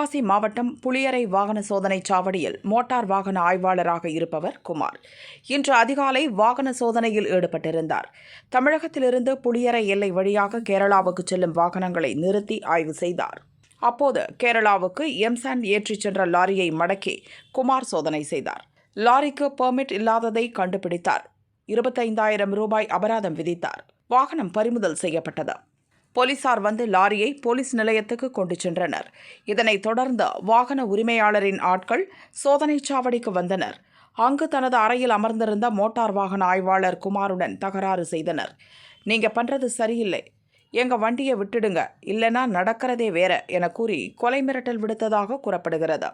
தென்காசி மாவட்டம் புளியரை வாகன சோதனை சாவடியில் மோட்டார் வாகன ஆய்வாளராக இருப்பவர் குமார். இன்று அதிகாலை வாகன சோதனையில் ஈடுபட்டிருந்தார். தமிழகத்திலிருந்து புளியரை எல்லை வழியாக கேரளாவுக்கு செல்லும் வாகனங்களை நிறுத்தி ஆய்வு செய்தார். அப்போது கேரளாவுக்கு எம்சாண்ட் ஏற்றிச் சென்ற லாரியை மடக்கி குமார் சோதனை செய்தார். லாரிக்கு பெர்மிட் இல்லாததை கண்டுபிடித்தார். இருபத்தைந்தாயிரம் ரூபாய் அபராதம் விதித்தார். வாகனம் பறிமுதல் செய்யப்பட்டது. போலீசார் வந்து லாரியை போலீஸ் நிலையத்துக்கு கொண்டு சென்றனர். இதனைத் தொடர்ந்து வாகன உரிமையாளரின் ஆட்கள் சோதனைச் சாவடிக்கு வந்தனர். அங்கு தனது அறையில் அமர்ந்திருந்த மோட்டார் வாகன ஆய்வாளர் குமாருடன் தகராறு செய்தனர். நீங்க பண்றது சரியில்லை. எங்க வண்டியை விட்டுடுங்க. இல்லைன்னா நடக்கிறதே வேற என கூறி கொலை மிரட்டல் விடுத்ததாக கூறப்படுகிறது.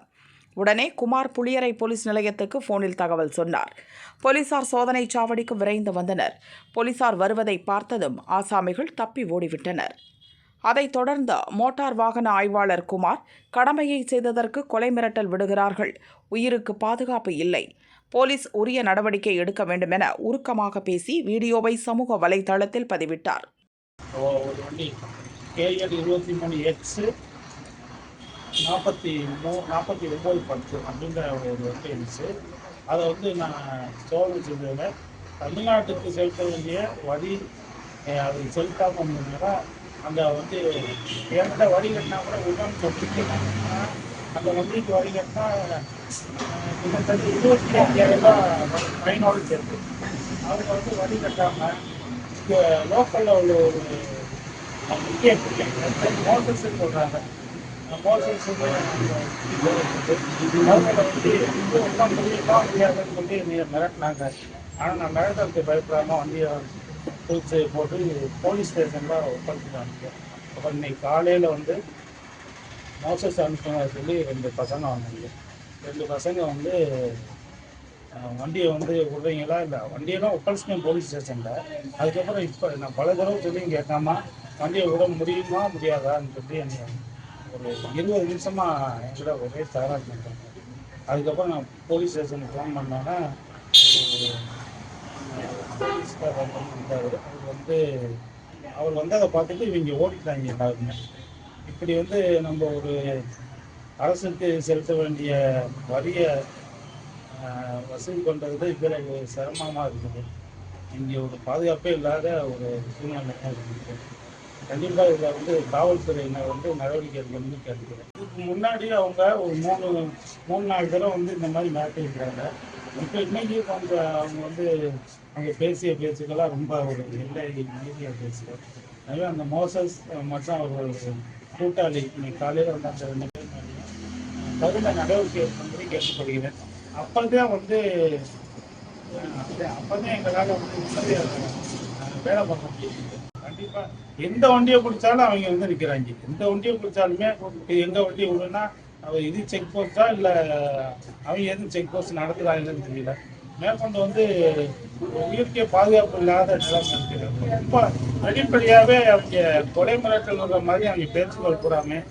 உடனே குமார் புளியரை போலீஸ் நிலையத்துக்கு போனில் தகவல் சொன்னார். போலீசார் சோதனை சாவடிக்கு விரைந்து வந்தனர். போலீசார் வருவதை பார்த்ததும் ஆசாமிகள் தப்பி ஓடிவிட்டனர். அதைத் தொடர்ந்து மோட்டார் வாகன ஆய்வாளர் குமார் கடமையை செய்ததற்கு கொலை மிரட்டல் விடுகிறார்கள். உயிருக்கு பாதுகாப்பு இல்லை. போலீஸ் உரிய நடவடிக்கை எடுக்க வேண்டுமென உருக்கமாக பேசி வீடியோவை சமூக வலைதளத்தில் பதிவிட்டார் ஒரு வண்டி கேஎல் இருபத்தி மூணு எக்ஸு நாற்பத்தி மூ நாற்பத்தி ஒம்பது பத்து அப்படின்ற ஒரு வண்டி இருந்துச்சு. அதை வந்து நான் சோதனை செஞ்சதில் தமிழ்நாட்டுக்கு செலுத்த வேண்டிய வரி அது செலுத்தாமல் இருந்ததுனால அந்த வந்து என்கிட்ட வரி கட்டினா கூட விடணும்னு சொல்லிட்டு அந்த வண்டிக்கு வரி கட்டினா கிட்டத்தட்ட இருபத்தி ஐயாயிரம் ரூபாய் ஃபைனோடு சேர்த்து. அவங்க வந்து வரி கட்டாமல் லோக்கலில் உள்ள ஒரு முக்கிய மோட்டர்ஸ் சொல்கிறாங்க மோசஸ் வந்து அவங்க சொல்லி நீ மிரட்டினாங்க ஆனால் நான் மிரட்டலுக்கு பயப்படாமல் வண்டியை பிடிச்சி போட்டு போலீஸ் ஸ்டேஷனில் ஒப்படைச்சிட்டாங்க அப்புறம் இன்னைக்கு காலையில் வந்து மோசஸ் அனுப்புங்க சொல்லி ரெண்டு பசங்க வந்தாங்க ரெண்டு பசங்க வந்து வண்டியை வந்து விடுறீங்களா? இல்லை வண்டியெல்லாம் ஒப்படைச்சிட்டேன் போலீஸ் ஸ்டேஷனில் அதுக்கப்புறம் இப்போ நான் பல தடவை சொல்லி கேட்காம வண்டியை விட முடியுமா முடியாதான்னு சொல்லி என்னை ஒரு இருபது நிமிஷமாக என்கிட்ட ஒரே தகராறு பண்ணுறாங்க அதுக்கப்புறம் நான் போலீஸ் ஸ்டேஷனுக்கு ஃபோன் பண்ணோன்னா ஒரு போலீஸ்கார் வந்தார். அவர் வந்து அவர் வந்து அதை பார்த்துட்டு இவங்க ஓடிட்டாங்க எல்லாருமே. இப்படி வந்து நம்ம ஒரு அரசுக்கு செலுத்த வேண்டிய வரியை வசூல் பண்ணுறது இவ்வளவு சிரமமாக இருக்குது. இங்கே ஒரு பாதுகாப்பே இல்லாத ஒரு சூழ்நிலையாக இருக்குது. கண்டிப்பாக இதில் வந்து காவல்துறையினர் வந்து நடவடிக்கை எடுக்கணும்னு கேட்டுக்கிறேன். இதுக்கு முன்னாடி அவங்க ஒரு மூணு மூணு நாலு தடவை வந்து இந்த மாதிரி மிரட்டியிருக்கிறாங்க இப்போ இன்னைக்கு கொஞ்சம் அவங்க வந்து அவங்க பேசிய பேச்சுக்கெல்லாம் ரொம்ப ஒரு எல்லை நீதியாக பேசுகிறோம் எனவே அந்த மோசஸ் மற்றும் அவர் கூட்டாளி இன்னைக்கு காலையில் வந்து அந்த ரெண்டு பேர் தகுந்த நடவடிக்கை எடுக்கும்படி கேட்டுக்கொள்கிறேன். அப்போதான் வந்து அப்போதான் எங்களால் வந்து வேலை பார்க்க முடியுது கண்டிப்பா. எந்த வண்டியை பிடிச்சாலும் அவங்க வந்து நிக்கிறாங்க. எந்த வண்டியை பிடிச்சாலுமே எங்க வண்டி விடுனா அவ இது செக் போஸ்டா இல்ல அவங்க எதுவும் செக் போஸ்ட் நடத்துறாங்கன்னு தெரியல. மேற்கொண்டு வந்து இயற்கை பாதுகாப்பு இல்லாத நிலைமை ரொம்ப வெளிப்படையாவே அவங்க கொலை மிரட்டல்ன்ற மாதிரி அவங்க பேச்சுக்கள் கூடாம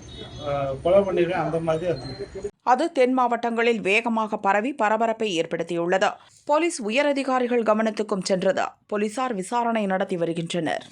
கொலை பண்ணிடுவேன் அந்த மாதிரி அது அது தென் மாவட்டங்களில் வேகமாக பரவி பரபரப்பை ஏற்படுத்தியுள்ளது. போலீஸ் உயரதிகாரிகள் கவனத்துக்கும் சென்றது. போலீசார் விசாரணை நடத்தி வருகின்றனர்.